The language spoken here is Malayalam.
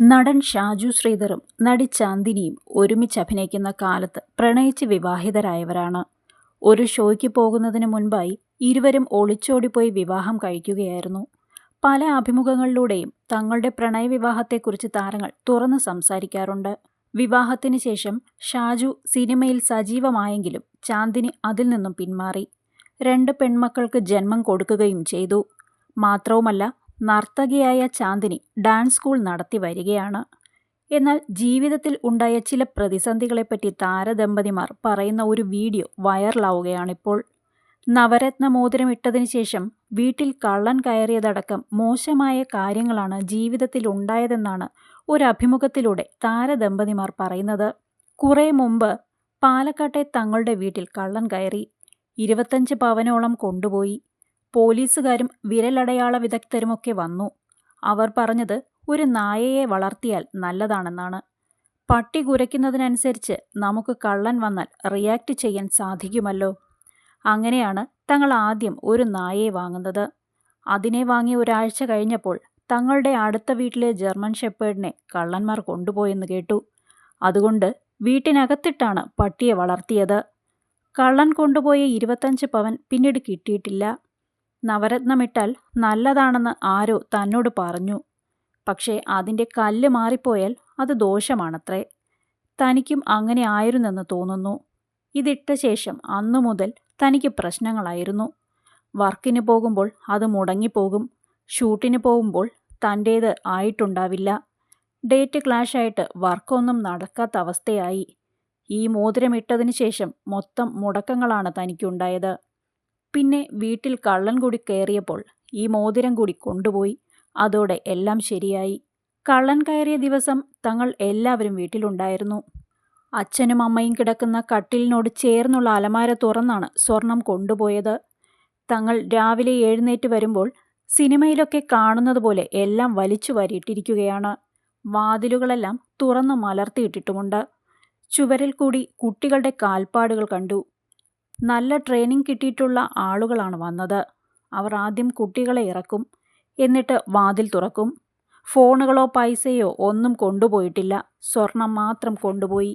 നടൻ ഷാജു ശ്രീധറും നടി ചാന്ദിനിയും ഒരുമിച്ച് അഭിനയിക്കുന്ന കാലത്ത് പ്രണയിച്ച് വിവാഹിതരായവരാണ്. ഒരു ഷോയ്ക്ക് പോകുന്നതിന് മുൻപായി ഇരുവരും ഒളിച്ചോടിപ്പോയി വിവാഹം കഴിക്കുകയായിരുന്നു. പല അഭിമുഖങ്ങളിലൂടെയും തങ്ങളുടെ പ്രണയവിവാഹത്തെക്കുറിച്ച് താരങ്ങൾ തുറന്ന് സംസാരിക്കാറുണ്ട്. വിവാഹത്തിന് ശേഷം ഷാജു സിനിമയിൽ സജീവമായെങ്കിലും ചാന്ദിനി അതിൽ നിന്നും പിന്മാറി. രണ്ട് പെൺമക്കൾക്ക് ജന്മം കൊടുക്കുകയും ചെയ്തു. മാത്രവുമല്ല നർത്തകിയായ ചാന്ദിനി ഡാൻസ് സ്കൂൾ നടത്തി വരികയാണ്. എന്നാൽ ജീവിതത്തിൽ ഉണ്ടായ ചില പ്രതിസന്ധികളെപ്പറ്റി താരദമ്പതിമാർ പറയുന്ന ഒരു വീഡിയോ വൈറലാവുകയാണിപ്പോൾ. നവരത്ന മോതിരം ഇട്ടതിന് ശേഷം വീട്ടിൽ കള്ളൻ കയറിയതടക്കം മോശമായ കാര്യങ്ങളാണ് ജീവിതത്തിൽ ഉണ്ടായതെന്നാണ് ഒരു അഭിമുഖത്തിലൂടെ താരദമ്പതിമാർ പറയുന്നത്. കുറേ മുമ്പ് പാലക്കാട്ടെ തങ്ങളുടെ വീട്ടിൽ കള്ളൻ കയറി ഇരുപത്തഞ്ച് പവനോളം കൊണ്ടുപോയി. പോലീസുകാരും വിരലടയാള വിദഗ്ധരുമൊക്കെ വന്നു. അവർ പറഞ്ഞത് ഒരു നായയെ വളർത്തിയാൽ നല്ലതാണെന്നാണ്. പട്ടി കുരയ്ക്കുന്നതിനനുസരിച്ച് നമുക്ക് കള്ളൻ വന്നാൽ റിയാക്ട് ചെയ്യാൻ സാധിക്കുമല്ലോ. അങ്ങനെയാണ് തങ്ങൾ ആദ്യം ഒരു നായയെ വാങ്ങുന്നത്. അതിനെ വാങ്ങി ഒരാഴ്ച കഴിഞ്ഞപ്പോൾ തങ്ങളുടെ അടുത്ത വീട്ടിലെ ജർമ്മൻ ഷെപ്പേഡിനെ കള്ളന്മാർ കൊണ്ടുപോയെന്ന് കേട്ടു. അതുകൊണ്ട് വീട്ടിനകത്തിട്ടാണ് പട്ടിയെ വളർത്തിയത്. കള്ളൻ കൊണ്ടുപോയ ഇരുപത്തഞ്ച് പവൻ പിന്നീട് കിട്ടിയിട്ടില്ല. നവരത്നമിട്ടാൽ നല്ലതാണെന്ന് ആരോ തന്നോട് പറഞ്ഞു. പക്ഷേ അതിന്റെ കല്ല് മാറിപ്പോയാൽ അത് ദോഷമാണത്രേ. തനിക്കും അങ്ങനെ ആയിരുന്നെന്ന് തോന്നുന്നു. ഇതിട്ട ശേഷം അന്നു മുതൽ തനിക്ക് പ്രശ്നങ്ങളായിരുന്നു. വർക്കിന് പോകുമ്പോൾ അത് മുടങ്ങിപ്പോകും. ഷൂട്ടിന് പോകുമ്പോൾ തന്റേത് ആയിട്ടുണ്ടാവില്ല. ഡേറ്റ് ക്ലാഷായിട്ട് വർക്കൊന്നും നടക്കാത്ത അവസ്ഥയായി. ഈ മോതിരമിട്ടതിന് ശേഷം മൊത്തം മുടക്കങ്ങളാണ് തനിക്കുണ്ടായത്. പിന്നെ വീട്ടിൽ കള്ളൻ കൂടി കയറിയപ്പോൾ ഈ മോതിരം കൂടി കൊണ്ടുപോയി. അതോടെ എല്ലാം ശരിയായി. കള്ളൻ കയറിയ ദിവസം തങ്ങൾ എല്ലാവരും വീട്ടിലുണ്ടായിരുന്നു. അച്ഛനും അമ്മയും കിടക്കുന്ന കട്ടിലിനോട് ചേർന്നുള്ള അലമാര തുറന്നാണ് സ്വർണം കൊണ്ടുപോയത്. തങ്ങൾ രാവിലെ എഴുന്നേറ്റ് വരുമ്പോൾ സിനിമയിലൊക്കെ കാണുന്നത് പോലെ എല്ലാം വലിച്ചു വരിയിട്ടിരിക്കുകയാണ്. വാതിലുകളെല്ലാം തുറന്നു മലർത്തിയിട്ടിട്ടുമുണ്ട്. ചുവരിൽ കൂടി കുട്ടികളുടെ കാൽപ്പാടുകൾ കണ്ടു. നല്ല ട്രെയിനിങ് കിട്ടിയിട്ടുള്ള ആളുകളാണ് വന്നത്. അവർ ആദ്യം കുട്ടികളെ ഇറക്കും എന്നിട്ട് വാതിൽ തുറക്കും. ഫോണുകളോ പൈസയോ ഒന്നും കൊണ്ടുപോയിട്ടില്ല. സ്വർണം മാത്രം കൊണ്ടുപോയി.